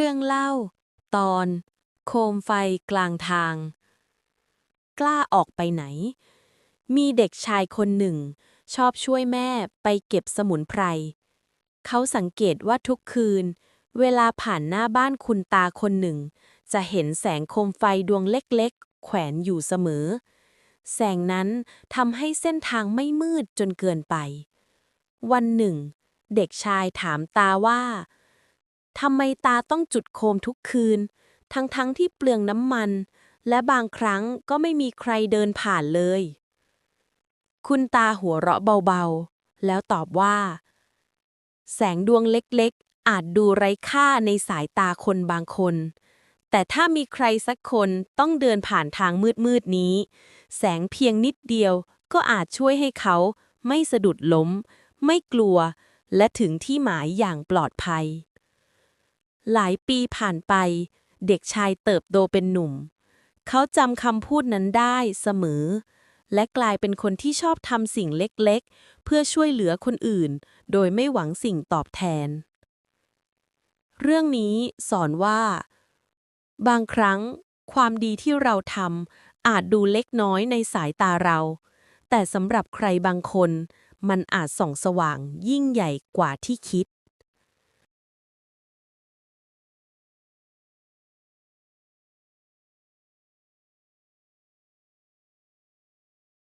เรื่องเล่า ตอน โคมไฟกลางทาง กล้าออกไปไหน มีเด็กชายคนหนึ่ง ชอบช่วยแม่ไปเก็บสมุนไพร เขาสังเกตว่าทุกคืน เวลาผ่านหน้าบ้านคุณตาคนหนึ่ง จะเห็นแสงโคมไฟดวงเล็กๆ แขวนอยู่เสมอ แสงนั้นทำให้เส้นทางไม่มืดจนเกินไป วันหนึ่ง เด็กชายถามตาว่า ทำไมตาต้องจุดโคมทุกคืน ทั้งๆทที่เปลืองน้ำมัน และบางครั้งก็ไม่มีใครเดินผ่านเลย คุณตาหัวเราะเบาๆ แล้วตอบว่า แสงดวงเล็กๆ อาจดูไร้ค่าในสายตาคนบางคน แต่ถ้ามีใครสักคนต้องเดินผ่านทางมืดๆนี้ แสงเพียงนิดเดียวก็อาจช่วยให้เขาไม่สะดุดล้ม ไม่กลัว และถึงที่หมายอย่างปลอดภัย หลายปีผ่านไป เด็กชายเติบโตเป็นหนุ่ม เขาจำคำพูดนั้นได้เสมอ และกลายเป็นคนที่ชอบทำสิ่งเล็กๆ เพื่อช่วยเหลือคนอื่น โดยไม่หวังสิ่งตอบแทน เรื่องนี้สอนว่า บางครั้งความดีที่เราทำอาจดูเล็กน้อยในสายตาเรา แต่สำหรับใครบางคน มันอาจส่องสว่างยิ่งใหญ่กว่าที่คิด